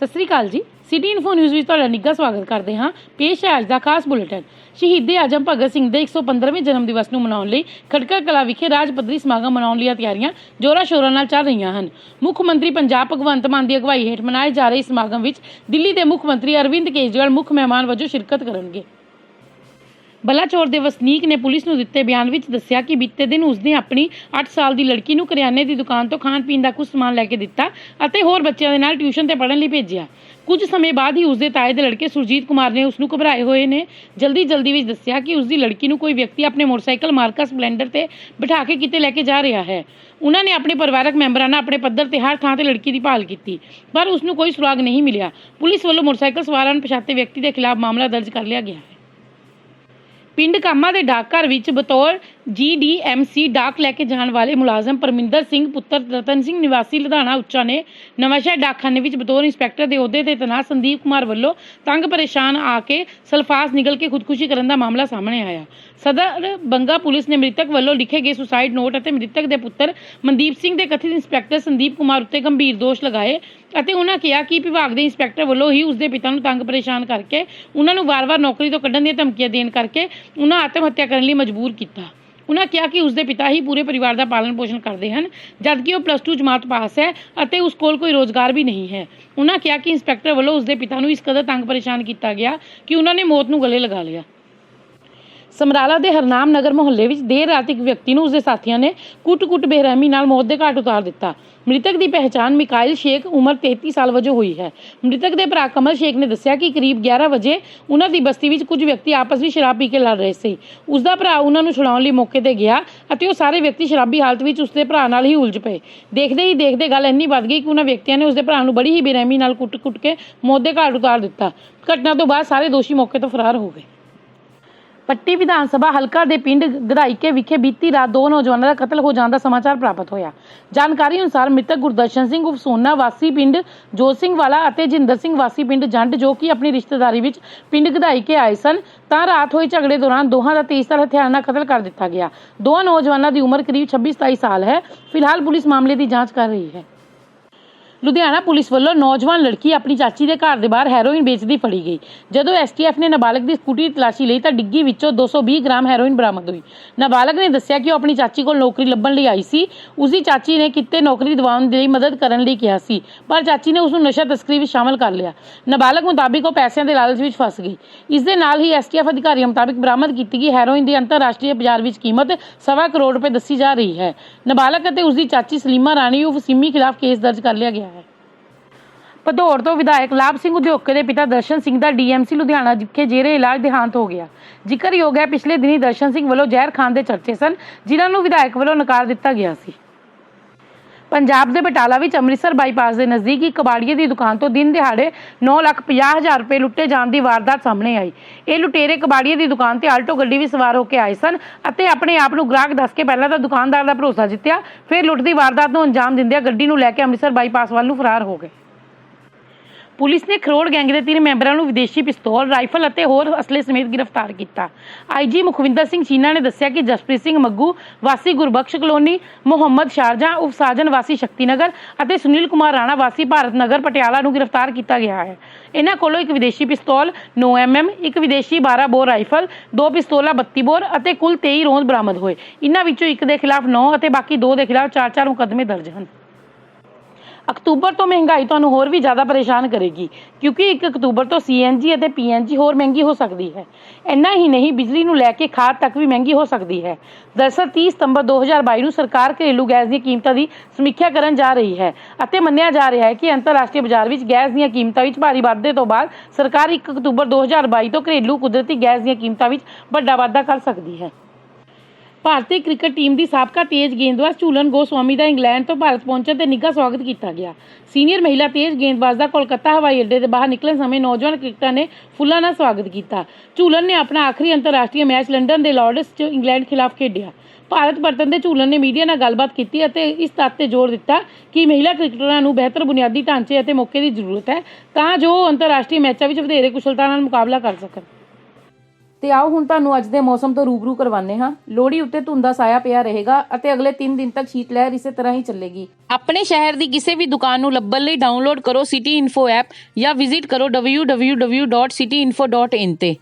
ਸਤਿ ਸ੍ਰੀ ਅਕਾਲ ਜੀ। City info news ਵਿੱਚ ਤੁਹਾਡਾ ਨਿੱਘਾ ਸਵਾਗਤ ਕਰਦੇ ਹਾਂ। ਪੇਸ਼ ਹੈ ਅੱਜ ਦਾ ਖਾਸ ਬੁਲੇਟਿਨ। ਸ਼ਹੀਦੇ ਆਜਮ ਭਗਤ ਸਿੰਘ ਦੇ 115ਵੇਂ ਜਨਮ ਦਿਵਸ ਨੂੰ ਮਨਾਉਣ ਲਈ ਖੜਕਾ ਕਲਾ ਵਿਖੇ ਰਾਜ ਪੱਧਰੀ ਸਮਾਗਮ ਮਨਾਉਣ ਲਈ ਤਿਆਰੀਆਂ ਜੋਰਾਂ ਸ਼ੋਰਾਂ ਨਾਲ ਚੱਲ ਰਹੀਆਂ ਹਨ। ਮੁੱਖ ਮੰਤਰੀ ਪੰਜਾਬ ਭਗਵੰਤ ਮਾਨ ਦੀ ਅਗਵਾਈ ਹੇਠ ਮਨਾਏ ਜਾ ਰਹੇ ਸਮਾਗਮ ਵਿੱਚ ਦਿੱਲੀ ਦੇ ਮੁੱਖ ਮੰਤਰੀ ਅਰਵਿੰਦ ਕੇਜਰੀਵਾਲ ਮੁੱਖ ਮਹਿਮਾਨ ਵਜੋਂ ਸ਼ਿਰਕਤ ਕਰਨਗੇ। ਬਲਾਚੌਰ ਦੇ ਵਸਨੀਕ ਨੇ ਪੁਲਿਸ ਨੂੰ ਦਿੱਤੇ ਬਿਆਨ ਵਿੱਚ ਦੱਸਿਆ ਕਿ ਬੀਤੇ ਦਿਨ ਉਸਨੇ ਆਪਣੀ 8 ਸਾਲ ਦੀ ਲੜਕੀ ਨੂੰ ਕਰਿਆਨੇ ਦੀ ਦੁਕਾਨ ਤੋਂ ਖਾਣ ਪੀਣ ਦਾ ਕੁਝ ਸਮਾਨ ਲੈ ਕੇ ਦਿੱਤਾ ਅਤੇ ਹੋਰ ਬੱਚਿਆਂ ਦੇ ਨਾਲ ਟਿਊਸ਼ਨ ਤੇ ਪੜ੍ਹਨ ਲਈ ਭੇਜਿਆ। ਕੁਝ ਸਮੇਂ ਬਾਅਦ ਹੀ ਉਸਦੇ ਤਾਏ ਦੇ ਲੜਕੇ ਸੁਰਜੀਤ ਕੁਮਾਰ ਨੇ ਉਸ ਨੂੰ ਘਬਰਾਏ ਹੋਏ ਨੇ। ਜਲਦੀ ਜਲਦੀ ਵਿੱਚ ਦੱਸਿਆ ਕਿ ਉਸਦੀ ਲੜਕੀ ਨੂੰ ਕੋਈ ਵਿਅਕਤੀ ਆਪਣੇ ਮੋਟਰਸਾਈਕਲ ਮਾਰਕਾ ਸਪਲੈਂਡਰ ਤੇ ਬਿਠਾ ਕੇ ਕਿਤੇ ਲੈ ਕੇ ਜਾ ਰਿਹਾ ਹੈ। ਉਹਨਾਂ ਨੇ ਆਪਣੇ ਪਰਿਵਾਰਕ ਮੈਂਬਰਾਂ ਨਾਲ ਆਪਣੇ ਪੱਧਰ ਤੇ ਹਰ ਥਾਂ ਤੇ ਲੜਕੀ ਦੀ ਭਾਲ ਕੀਤੀ, ਪਰ ਉਸ ਨੂੰ ਕੋਈ ਸੁਰਾਗ ਨਹੀਂ ਮਿਲਿਆ। ਪੁਲਿਸ ਵੱਲੋਂ ਮੋਟਰਸਾਈਕਲ ਸਵਾਰਾਂ ਨੂੰ ਪਛਾਤੇ ਵਿਅਕਤੀ ਦੇ ਖਿਲਾਫ ਮਾਮਲਾ ਦਰਜ ਕਰ ਲਿਆ ਗਿਆ ਹੈ। ਪਿੰਡ ਕਾਮਾ ਦੇ ਡਾਕਘਰ ਵਿੱਚ ਬਤੌਰ ਜੀਡੀਐਮਸੀ ਡਾਕ ਲੈ ਕੇ ਜਾਣ ਵਾਲੇ ਮੁਲਾਜ਼ਮ ਪਰਮਿੰਦਰ ਸਿੰਘ, ਪੁੱਤਰ ਰਤਨ ਸਿੰਘ, ਨਿਵਾਸੀ ਲੁਧਿਆਣਾ ਉੱਚਾ ਨੇ ਨਵਾਂਸ਼ਹਿਰ ਡਾਕਖਾਨੇ ਵਿੱਚ ਬਤੌਰ ਇੰਸਪੈਕਟਰ ਦੇ ਅਹੁਦੇ ਤੇ ਤੈਨਾਤ ਸੰਦੀਪ ਕੁਮਾਰ ਵੱਲੋਂ ਤੰਗ ਪਰੇਸ਼ਾਨ ਆ ਕੇ ਸਲਫਾਸ ਨਿਗਲ ਕੇ ਖੁਦਕੁਸ਼ੀ ਕਰਨ ਦਾ ਮਾਮਲਾ ਸਾਹਮਣੇ ਆਇਆ। ਸਦਰ ਬੰਗਾ ਪੁਲਿਸ ਨੇ ਮ੍ਰਿਤਕ ਵੱਲੋਂ ਲਿਖੇ ਗਏ ਸੁਸਾਈਡ ਨੋਟ ਅਤੇ ਮ੍ਰਿਤਕ ਦੇ ਪੁੱਤਰ ਮਨਦੀਪ ਸਿੰਘ ਦੇ ਕਥਿਤ ਇੰਸਪੈਕਟਰ ਸੰਦੀਪ ਕੁਮਾਰ ਉੱਤੇ ਗੰਭੀਰ ਦੋਸ਼ ਲਗਾਏ ਅਤੇ ਉਹਨਾਂ ਕਿਹਾ ਕਿ ਵਿਭਾਗ ਦੇ ਇੰਸਪੈਕਟਰ ਵੱਲੋਂ ਹੀ ਉਸਦੇ ਪਿਤਾ ਨੂੰ ਤੰਗ ਪਰੇਸ਼ਾਨ ਕਰਕੇ ਉਹਨਾਂ ਨੂੰ ਵਾਰ-ਵਾਰ ਨੌਕਰੀ ਤੋਂ ਕੱਢਣ ਦੀਆਂ ਧਮਕੀਆਂ ਦੇਣ ਕਰਕੇ ਉਹਨਾਂ ਆਤਮ ਹੱਤਿਆ ਕਰਨ ਲਈ ਮਜਬੂਰ ਕੀਤਾ। ਉਹਨਾਂ ਕਿਹਾ ਕਿ ਉਸਦੇ ਪਿਤਾ ਹੀ ਪੂਰੇ ਪਰਿਵਾਰ ਦਾ ਪਾਲਣ ਪੋਸ਼ਣ ਕਰਦੇ ਹਨ, ਜਦਕਿ ਉਹ ਪਲੱਸ 2 ਜਮਾਤ ਪਾਸ ਹੈ ਅਤੇ ਉਸ ਕੋਲ ਕੋਈ ਰੋਜ਼ਗਾਰ ਵੀ ਨਹੀਂ ਹੈ। ਉਹਨਾਂ ਕਿਹਾ ਕਿ ਇੰਸਪੈਕਟਰ ਵੱਲੋਂ ਉਸਦੇ ਪਿਤਾ ਨੂੰ ਇਸ ਕਦਰ ਤੰਗ ਪਰੇਸ਼ਾਨ ਕੀਤਾ ਗਿਆ ਕਿ ਉਹਨਾਂ ਨੇ ਮੌਤ ਨੂੰ ਗਲੇ ਲਗਾ ਲਿਆ। ਸਮਰਾਲਾ ਦੇ ਹਰਨਾਮ ਨਗਰ ਮੁਹੱਲੇ ਵਿੱਚ ਦੇਰ ਰਾਤ ਇੱਕ ਵਿਅਕਤੀ ਨੂੰ ਉਸਦੇ ਸਾਥੀਆਂ ਨੇ ਕੁੱਟ-ਕੁੱਟ ਬੇਰਹਿਮੀ ਨਾਲ ਮੌਤ ਦੇ ਘਾਟ ਉਤਾਰ ਦਿੱਤਾ। ਮ੍ਰਿਤਕ ਦੀ ਪਹਿਚਾਣ ਮਿਕਾਇਲ ਸ਼ੇਖ ਉਮਰ 33 ਸਾਲ ਵਜੋਂ ਹੋਈ ਹੈ। ਮ੍ਰਿਤਕ ਦੇ ਭਰਾ ਕਮਲ ਸ਼ੇਖ ਨੇ ਦੱਸਿਆ ਕਿ ਕਰੀਬ 11 ਵਜੇ ਉਹਨਾਂ ਦੀ ਬਸਤੀ ਵਿੱਚ ਕੁਝ ਵਿਅਕਤੀ ਆਪਸ ਵਿੱਚ ਸ਼ਰਾਬ ਪੀ ਕੇ ਲੜ ਰਹੇ ਸੀ। ਉਸਦਾ ਭਰਾ ਉਹਨਾਂ ਨੂੰ ਛੁਡਾਉਣ ਲਈ ਮੌਕੇ ਤੇ ਗਿਆ ਅਤੇ ਉਹ ਸਾਰੇ ਵਿਅਕਤੀ ਸ਼ਰਾਬੀ ਹਾਲਤ ਵਿੱਚ ਉਸਦੇ ਭਰਾ ਨਾਲ ਹੀ ਉਲਝ ਪਏ। ਦੇਖਦੇ ਹੀ ਦੇਖਦੇ ਗੱਲ ਇੰਨੀ ਵੱਧ ਗਈ ਕਿ ਉਹਨਾਂ ਵਿਅਕਤੀਆਂ ਨੇ ਉਸਦੇ ਭਰਾ ਨੂੰ ਬੜੀ ਹੀ ਬੇਰਹਿਮੀ ਨਾਲ ਕੁੱਟ-ਕੁੱਟ ਕੇ ਮੌਤ ਦੇ ਘਾਟ ਉਤਾਰ ਦਿੱਤਾ। ਘਟਨਾ ਤੋਂ ਬਾਅਦ ਸਾਰੇ ਦੋਸ਼ੀ ਮੌਕੇ ਤੋਂ ਫਰਾਰ ਹੋ ਗਏ। ਪੱਟੀ ਵਿਧਾਨ ਸਭਾ ਹਲਕਾ ਦੇ ਪਿੰਡ ਗਧਾਈਕੇ ਵਿਖੇ ਬੀਤੀ ਰਾਤ ਦੋ ਨੌਜਵਾਨਾਂ ਦਾ ਕਤਲ ਹੋ ਜਾਣ ਦਾ ਸਮਾਚਾਰ ਪ੍ਰਾਪਤ ਹੋਇਆ। ਜਾਣਕਾਰੀ ਅਨੁਸਾਰ ਮ੍ਰਿਤਕ ਗੁਰਦਰਸ਼ਨ ਸਿੰਘ ਉਰਫ ਸੋਨਾ ਵਾਸੀ ਪਿੰਡ, ਜੋਤ ਸਿੰਘ ਵਾਲਾ ਅਤੇ ਜਿੰਦਰ ਸਿੰਘ ਵਾਸੀ ਪਿੰਡ ਜੰਡ ਜੋ ਕਿ ਆਪਣੀ ਰਿਸ਼ਤੇਦਾਰੀ ਵਿੱਚ ਪਿੰਡ ਗਧਾਈਕੇ ਆਏ ਸਨ, ਤਾਂ ਰਾਤ ਹੋਏ ਝਗੜੇ ਦੌਰਾਨ ਦੋਹਾਂ ਦਾ ਤੇਜ਼ਧਾਰ ਹਥਿਆਰ ਨਾਲ ਕਤਲ ਕਰ ਦਿੱਤਾ ਗਿਆ। ਦੋਹਾਂ ਨੌਜਵਾਨਾਂ ਦੀ ਉਮਰ ਕਰੀਬ 26-27 ਸਾਲ ਹੈ। ਫਿਲਹਾਲ ਪੁਲਿਸ ਮਾਮਲੇ ਦੀ ਜਾਂਚ ਕਰ ਰਹੀ ਹੈ। ਲੁਧਿਆਣਾ ਪੁਲਿਸ ਵੱਲੋਂ ਨੌਜਵਾਨ ਲੜਕੀ ਆਪਣੀ ਚਾਚੀ ਦੇ ਘਰ ਦੇ ਬਾਹਰ ਹੈਰੋਇਨ ਵੇਚਦੀ ਫੜੀ ਗਈ। ਜਦੋਂ ਐਸਟੀਐਫ ਨੇ ਨਾਬਾਲਗ ਦੀ ਸਕੂਟੀ ਦੀ ਤਲਾਸ਼ੀ ਲਈ ਤਾਂ ਡਿੱਗੀ ਵਿੱਚੋਂ 220 ਗ੍ਰਾਮ ਹੈਰੋਇਨ ਬਰਾਮਦ ਹੋਈ। ਨਾਬਾਲਗ ਨੇ ਦੱਸਿਆ ਕਿ ਉਹ ਆਪਣੀ ਚਾਚੀ ਕੋਲ ਨੌਕਰੀ ਲੱਭਣ ਲਈ ਆਈ ਸੀ। ਉਸ ਦੀ ਚਾਚੀ ਨੇ ਕਿਤੇ ਨੌਕਰੀ ਦਿਵਾਉਣ ਦੇ ਲਈ ਮਦਦ ਕਰਨ ਲਈ ਕਿਹਾ ਸੀ, ਪਰ ਚਾਚੀ ਨੇ ਉਸ ਨੂੰ ਨਸ਼ਾ ਤਸਕਰੀ ਵਿੱਚ ਸ਼ਾਮਲ ਕਰ ਲਿਆ। ਨਾਬਾਲਗ ਮੁਤਾਬਿਕ ਉਹ ਪੈਸਿਆਂ ਦੇ ਲਾਲਚ ਵਿੱਚ ਫਸ ਗਈ। ਇਸ ਦੇ ਨਾਲ ਹੀ ਐਸਟੀਐਫ ਅਧਿਕਾਰੀਆਂ ਮੁਤਾਬਿਕ ਬਰਾਮਦ ਕੀਤੀ ਗਈ ਹੈਰੋਇਨ ਦੀ ਅੰਤਰਰਾਸ਼ਟਰੀ ਬਾਜ਼ਾਰ ਵਿੱਚ ਕੀਮਤ ਸਵਾ ਕਰੋੜ ਰੁਪਏ ਦੱਸੀ ਜਾ ਰਹੀ ਹੈ। ਨਾਬਾਲਗ ਅਤੇ ਉਸ ਦੀ ਚਾਚੀ ਸਲੀਮਾ ਰਾਣੀ ਉਫ ਸਿੰਮੀ ਖਿਲਾਫ ਕੇਸ ਦਰਜ ਕਰ ਲਿਆ ਗਿਆ। ਭਦੌੜ ਤੋਂ ਵਿਧਾਇਕ ਲਾਭ ਸਿੰਘ ਉਦਯੋਗਕੇ ਦੇ ਪਿਤਾ ਦਰਸ਼ਨ ਸਿੰਘ ਦਾ ਡੀਐਮਸੀ ਲੁਧਿਆਣਾ ਵਿਖੇ ਜੇਰੇ ਇਲਾਜ ਦੇਹਾਂਤ ਹੋ ਗਿਆ। ਜ਼ਿਕਰਯੋਗ ਹੈ, ਪਿਛਲੇ ਦਿਨੀ ਦਰਸ਼ਨ ਸਿੰਘ ਵੱਲੋਂ ਜ਼ਹਿਰ ਖਾਨ ਦੇ ਚਰਚੇ ਸਨ, ਜਿਨ੍ਹਾਂ ਨੂੰ ਵਿਧਾਇਕ ਵੱਲੋਂ ਨਕਾਰ ਦਿੱਤਾ ਗਿਆ ਸੀ। ਪੰਜਾਬ ਦੇ ਬਟਾਲਾ ਵਿੱਚ ਅੰਮ੍ਰਿਤਸਰ ਬਾਈਪਾਸ ਦੇ ਨਜ਼ਦੀਕ ਇੱਕ ਕਬਾੜੀਏ ਦੀ ਦੁਕਾਨ ਤੋਂ ਦਿਨ ਦਿਹਾੜੇ 9 ਲੱਖ 50 ਹਜ਼ਾਰ ਰੁਪਏ ਲੁੱਟੇ ਜਾਣ ਦੀ ਵਾਰਦਾਤ ਸਾਹਮਣੇ ਆਈ। ਇਹ ਲੁਟੇਰੇ ਕਬਾੜੀਏ ਦੀ ਦੁਕਾਨ ਤੇ ਆਲਟੋ ਗੱਡੀ ਵੀ ਸਵਾਰ ਹੋ ਕੇ ਆਏ ਸਨ ਅਤੇ ਆਪਣੇ ਆਪ ਨੂੰ ਗ੍ਰਾਹਕ ਦੱਸ ਕੇ ਪਹਿਲਾਂ ਤਾਂ ਦੁਕਾਨਦਾਰ ਦਾ ਭਰੋਸਾ ਜਿੱਤਿਆ, ਫਿਰ ਲੁੱਟ ਦੀ ਵਾਰਦਾਤ ਨੂੰ ਅੰਜਾਮ ਦਿੰਦਿਆਂ ਗੱਡੀ ਨੂੰ ਲੈ ਕੇ ਅੰਮ੍ਰਿਤਸਰ ਬਾਈਪਾਸ ਵੱਲ ਨੂੰ ਫਰਾਰ ਹੋ ਗਏ। ਪੁਲਿਸ ਨੇ ਖਰੋੜ ਗੈਂਗ ਦੇ ਤਿੰਨ ਮੈਂਬਰਾਂ ਨੂੰ ਵਿਦੇਸ਼ੀ ਪਿਸਤੌਲ, ਰਾਈਫਲ ਅਤੇ ਹੋਰ ਅਸਲੇ ਸਮੇਤ ਗ੍ਰਿਫਤਾਰ ਕੀਤਾ। ਆਈਜੀ ਮੁਖਵਿੰਦਰ ਸਿੰਘ ਚੀਨਾ ਨੇ ਦੱਸਿਆ ਕਿ ਜਸਪ੍ਰੀਤ ਸਿੰਘ ਮੱਗੂ, ਵਾਸੀ ਗੁਰਬਖਸ਼ ਕਲੋਨੀ, ਮੁਹੰਮਦ ਸ਼ਾਰਜਾ ਉਫ ਸਾਜਨ ਵਾਸੀ ਸ਼ਕਤੀਨਗਰ ਅਤੇ ਸੁਨੀਲ ਕੁਮਾਰ ਰਾਣਾ ਵਾਸੀ ਭਾਰਤ ਨਗਰ, ਪਟਿਆਲਾ ਨੂੰ ਗ੍ਰਿਫਤਾਰ ਕੀਤਾ ਗਿਆ ਹੈ। ਇਹਨਾਂ ਕੋਲੋਂ ਇੱਕ ਵਿਦੇਸ਼ੀ ਪਿਸਤੌਲ 9mm ਇੱਕ ਵਿਦੇਸ਼ੀ 12 ਬੋਰ ਰਾਈਫਲ, ਦੋ ਪਿਸਤੌਲਾਂ 32 ਬੋਰ ਅਤੇ ਕੁੱਲ 23 ਰੋਂਦ ਬਰਾਮਦ ਹੋਏ। ਇਹਨਾਂ ਵਿੱਚੋਂ ਇੱਕ ਦੇ ਖਿਲਾਫ 9 ਅਤੇ ਬਾਕੀ ਦੋ ਦੇ ਖਿਲਾਫ 4-4 ਮੁਕੱਦਮੇ ਦਰਜ ਹਨ। ਅਕਤੂਬਰ ਤੋਂ ਮਹਿੰਗਾਈ ਤੁਹਾਨੂੰ ਹੋਰ ਵੀ ਜ਼ਿਆਦਾ ਪਰੇਸ਼ਾਨ ਕਰੇਗੀ, ਕਿਉਂਕਿ 1 ਅਕਤੂਬਰ ਤੋਂ ਸੀਐਨਜੀ ਅਤੇ ਪੀਐਨਜੀ ਹੋਰ ਮਹਿੰਗੀ ਹੋ ਸਕਦੀ ਹੈ। ਇੰਨਾ ਹੀ ਨਹੀਂ, ਬਿਜਲੀ ਨੂੰ ਲੈ ਕੇ ਖਾਦ ਤੱਕ ਵੀ ਮਹਿੰਗੀ ਹੋ ਸਕਦੀ ਹੈ। ਦਰਅਸਲ 30 ਸਤੰਬਰ 2022 ਨੂੰ ਸਰਕਾਰ ਘਰੇਲੂ ਗੈਸ ਦੀਆਂ ਕੀਮਤਾਂ ਦੀ ਸਮੀਖਿਆ ਕਰਨ ਜਾ ਰਹੀ ਹੈ ਅਤੇ ਮੰਨਿਆ ਜਾ ਰਿਹਾ ਹੈ ਕਿ ਅੰਤਰਰਾਸ਼ਟਰੀ ਬਾਜ਼ਾਰ ਵਿੱਚ ਗੈਸ ਦੀਆਂ ਕੀਮਤਾਂ ਵਿੱਚ ਭਾਰੀ ਵਾਧੇ ਤੋਂ ਬਾਅਦ ਸਰਕਾਰ 1 ਅਕਤੂਬਰ 2022 ਤੋਂ ਘਰੇਲੂ ਕੁਦਰਤੀ ਗੈਸ ਦੀਆਂ ਕੀਮਤਾਂ ਵਿੱਚ ਵੱਡਾ ਵਾਧਾ ਕਰ ਸਕਦੀ ਹੈ। ਭਾਰਤੀ ਕ੍ਰਿਕਟ ਟੀਮ ਦੀ ਸਾਬਕਾ ਤੇਜ਼ ਗੇਂਦਬਾਜ਼ ਝੂਲਨ ਗੋਸਵਾਮੀ ਦਾ ਇੰਗਲੈਂਡ ਤੋਂ ਭਾਰਤ ਪਹੁੰਚਣ ਤੇ ਨਿੱਘਾ ਸਵਾਗਤ ਕੀਤਾ ਗਿਆ। ਸੀਨੀਅਰ ਮਹਿਲਾ ਤੇਜ਼ ਗੇਂਦਬਾਜ਼ ਦਾ ਕੋਲਕਾਤਾ ਹਵਾਈ ਅੱਡੇ ਦੇ ਬਾਹਰ ਨਿਕਲਣ ਸਮੇਂ ਨੌਜਵਾਨ ਕ੍ਰਿਕਟਰਾਂ ਨੇ ਫੁੱਲਾਂ ਨਾਲ ਸਵਾਗਤ ਕੀਤਾ। ਝੂਲਨ ਨੇ ਆਪਣਾ ਆਖਰੀ ਅੰਤਰਰਾਸ਼ਟਰੀ ਮੈਚ ਲੰਡਨ ਦੇ ਲਾਰਡਸ 'ਚ ਇੰਗਲੈਂਡ ਖਿਲਾਫ ਖੇਡਿਆ। ਭਾਰਤ ਪਰਤਨ ਦੇ ਝੂਲਨ ਨੇ ਮੀਡੀਆ ਨਾਲ ਗੱਲਬਾਤ ਕੀਤੀ ਅਤੇ ਇਸ ਤੱਥ ਤੇ ਜ਼ੋਰ ਦਿੱਤਾ ਕਿ ਮਹਿਲਾ ਕ੍ਰਿਕਟਰਾਂ ਨੂੰ ਬਿਹਤਰ ਬੁਨਿਆਦੀ ਢਾਂਚੇ ਅਤੇ ਮੌਕੇ ਦੀ ਜ਼ਰੂਰਤ ਹੈ ਤਾਂ ਜੋ ਅੰਤਰਰਾਸ਼ਟਰੀ ਮੈਚਾਂ ਵਿੱਚ ਵਧੇਰੇ ਕੁਸ਼ਲਤਾ ਨਾਲ ਮੁਕਾਬਲਾ ਕਰ ਸਕਣ। ਤੇ ਆਓ ਹੁਣ ਤੁਹਾਨੂੰ ਅੱਜ ਦੇ ਮੌਸਮ ਤੋਂ ਰੂਬਰੂ ਕਰਵਾਉਂਦੇ ਹਾਂ। ਲੋਹੜੀ ਉੱਤੇ ਧੁੰਦਾ ਸਾਇਆ ਪਿਆ ਰਹੇਗਾ ਅਤੇ ਅਗਲੇ 3 ਦਿਨ ਤੱਕ ਸ਼ੀਤ ਲਹਿਰ ਇਸੇ ਤਰ੍ਹਾਂ ਹੀ ਚੱਲੇਗੀ। ਆਪਣੇ ਸ਼ਹਿਰ ਦੀ ਕਿਸੇ ਵੀ ਦੁਕਾਨ ਨੂੰ ਲੱਭਣ ਲਈ ਡਾਊਨਲੋਡ ਕਰੋ ਸਿਟੀ ਇਨਫੋ ਐਪ ਜਾਂ ਵਿਜ਼ਿਟ ਕਰੋ www.cityinfo.in ਤੇ।